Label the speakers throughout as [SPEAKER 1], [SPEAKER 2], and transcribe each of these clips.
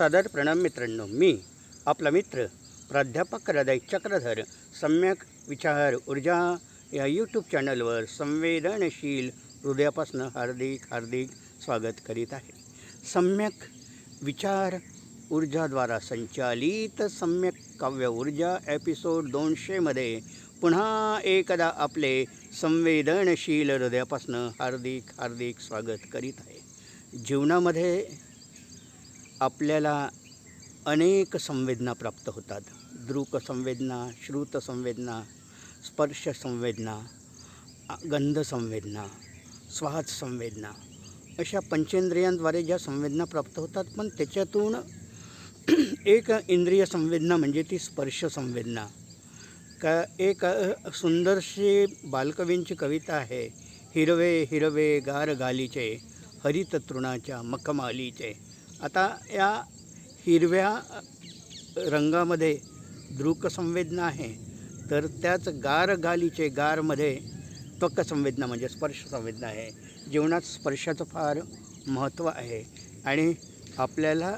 [SPEAKER 1] सादर प्रणाम मित्रांनो. मी आपला मित्र प्राध्यापक हृदय चक्रधर सम्यक विचार ऊर्जा या यूट्यूब चॅनलवर संवेदनशील हृदयापासून हार्दिक हार्दिक स्वागत करीत आहे. सम्यक विचार ऊर्जाद्वारा संचालित सम्यक काव्य ऊर्जा एपिसोड दोनशेमध्ये पुन्हा एकदा आपले संवेदनशील हृदयापासून हार्दिक हार्दिक स्वागत करीत आहे. जीवनामध्ये आपल्याला अनेक संवेदना प्राप्त होतात. दृक संवेदना श्रुत संवेदना स्पर्श संवेदना गंध संवेदना स्वाद संवेदना. अशा पंचेंद्रियांद्वारे ज्या संवेदना प्राप्त होतात पण त्याच्यातून एक इंद्रिय संवेदना म्हणजे ती स्पर्श संवेदना. का एक सुंदरशी बालकवींची कविता आहे हिरवे हिरवे गार गालीचे हरित तृणाच्या मखमालीचे. आता या हिरव्या रंगामध्ये दृक संवेदना आहे तर त्याच गार गालीचे गारमध्ये त्वक संवेदना म्हणजे स्पर्श संवेदना आहे. जीवनात स्पर्शाचं फार महत्त्व आहे आणि आपल्याला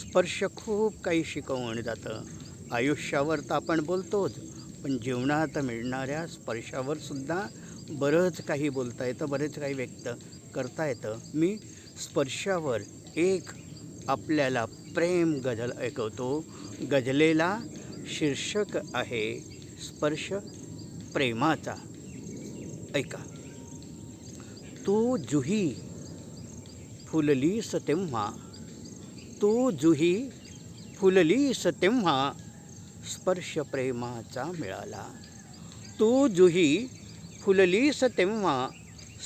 [SPEAKER 1] स्पर्श खूप काही शिकवून जातं. आयुष्यावर तर आपण बोलतोच पण जीवनात मिळणाऱ्या स्पर्शावर सुद्धा बरंच काही बोलता येतं बरेच काही व्यक्त करता येतं. मी स्पर्शावर एक आपल्याला प्रेम गझल ऐकवतो. गझलेला शीर्षक आहे स्पर्श प्रेमाचा. ऐका. तू जुही फुललीस तेव्हा. तू जुही फुललीस तेव्हा स्पर्श प्रेमाचा मिळाला. तू जुही फुललीस तेव्हा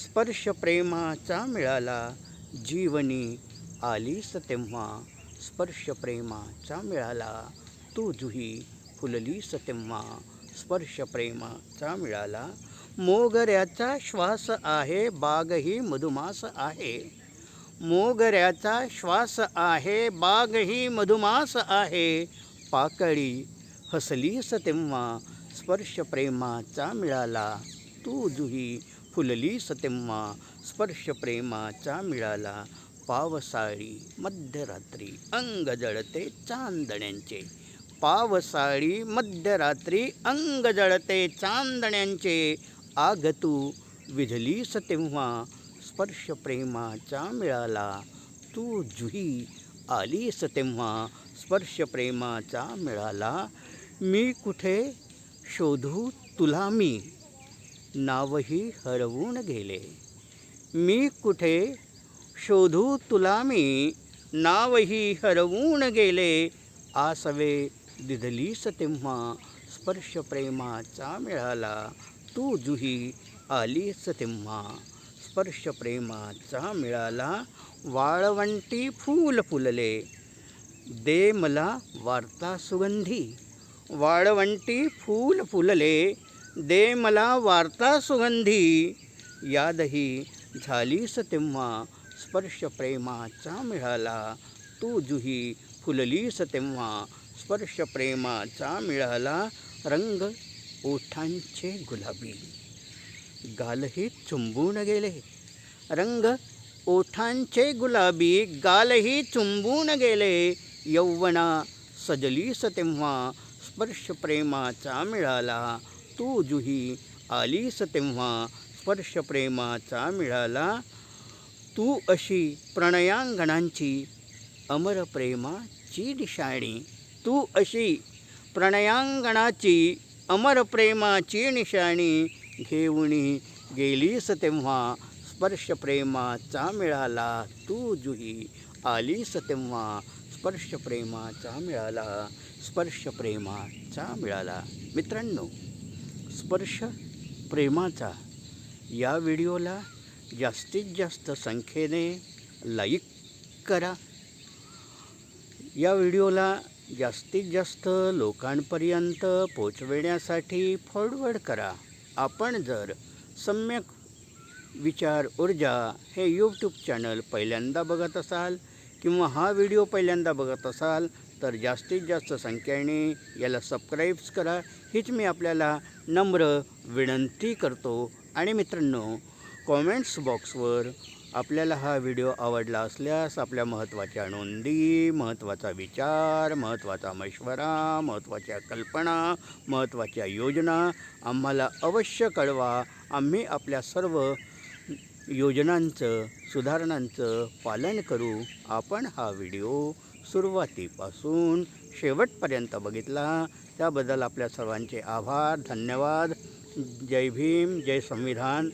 [SPEAKER 1] स्पर्श प्रेमाचा मिळाला. जीवनी आलीस तेव्हा स्पर्श प्रेमाचा मिळाला. तू जुही फुललीस तेव्हा स्पर्श प्रेमाचा मिळाला. मोगऱ्याचा श्वास आहे बागही मधुमास आहे. मोगऱ्याचा श्वास आहे बागही मधुमास आहे. पाकळी हसलीस तेव्हा स्पर्श प्रेमाचा मिळाला. तू जुही फुललीस तेव्हा स्पर्श प्रेमाचा मिळाला. पावसाळी मध्यरात्री अंग जळते चांदण्यांचे. पावसाळी मध्यरात्री अंग जळते चांदण्यांचे. आग तू विझलीस तेव्हा स्पर्श प्रेमाचा मिळाला. तू जुही आलीस तेव्हा स्पर्श प्रेमाचा मिळाला. मी कुठे? शोधू तुला मी. नावही हरवून गेले. मी कुठे? शोधू तुला मी नावही हरवून गेले. आसवे दिधलीस तेव्हा स्पर्श प्रेमाचा मिळाला. तू जुही आलीस तेव्हा स्पर्श प्रेमाचा मिळाला. वाळवंटी फूल फुलले. दे मला वार्ता सुगंधी. वाळवंटी फूल फुलले. दे मला वार्ता सुगंधी. यादही झालीस तेव्हा स्पर्श प्रेमाचा मिळाला. तू जुही फुललीस तेव्हा स्पर्श प्रेमाचा मिळाला. रंग ओठांचे गुलाबी. गालही चुंबून गेले. रंग ओठांचे गुलाबी गालही चुंबून गेले. यौवना सजलीस तेव्हा स्पर्श प्रेमाचा मिळाला. तू जुही आलीस तेव्हा स्पर्श प्रेमाचा मिळाला. तू अशी प्रणयांगणांची अमर प्रेमाची निशाणी तू अशी प्रणयांगणाची अमर प्रेमाची निशाणी घेऊनी गेलीस तेव्हा स्पर्श प्रेमाचा मिळाला. तू जुही आलीस तेव्हा स्पर्श प्रेमाचा मिळाला. स्पर्श प्रेमाचा मिळाला. मित्रांनो स्पर्श प्रेमाचा या व्हिडिओला जास्तीत जास्त संख्येने लाईक करा. या व्हिडिओला जास्तीत जास्त लोकांपर्यंत पोचविण्यासाठी फॉरवर्ड करा. आपण जर सम्यक विचार ऊर्जा हे यूट्यूब चॅनल पहिल्यांदा बघत असाल किंवा हा व्हिडिओ पहिल्यांदा बघत असाल तर जास्तीत जास्त संख्येने याला सबस्क्राईब्स करा. हीच मी आपल्याला नम्र विनंती करतो. आणि मित्रांनो कॉमेंट्स बॉक्सवर आपल्याला हा व्हिडिओ आवडला असल्यास आपल्या महत्त्वाच्या नोंदी महत्त्वाचा विचार महत्त्वाचा मशवरा महत्त्वाच्या कल्पना महत्त्वाच्या योजना आम्हाला अवश्य कळवा. आम्ही आपल्या सर्व योजनांचं सुधारणांचं पालन करू. आपण हा व्हिडिओ सुरुवातीपासून शेवटपर्यंत बघितला. त्याबद्दल आपल्या सर्वांचे आभार धन्यवाद. जय भीम जय संविधान.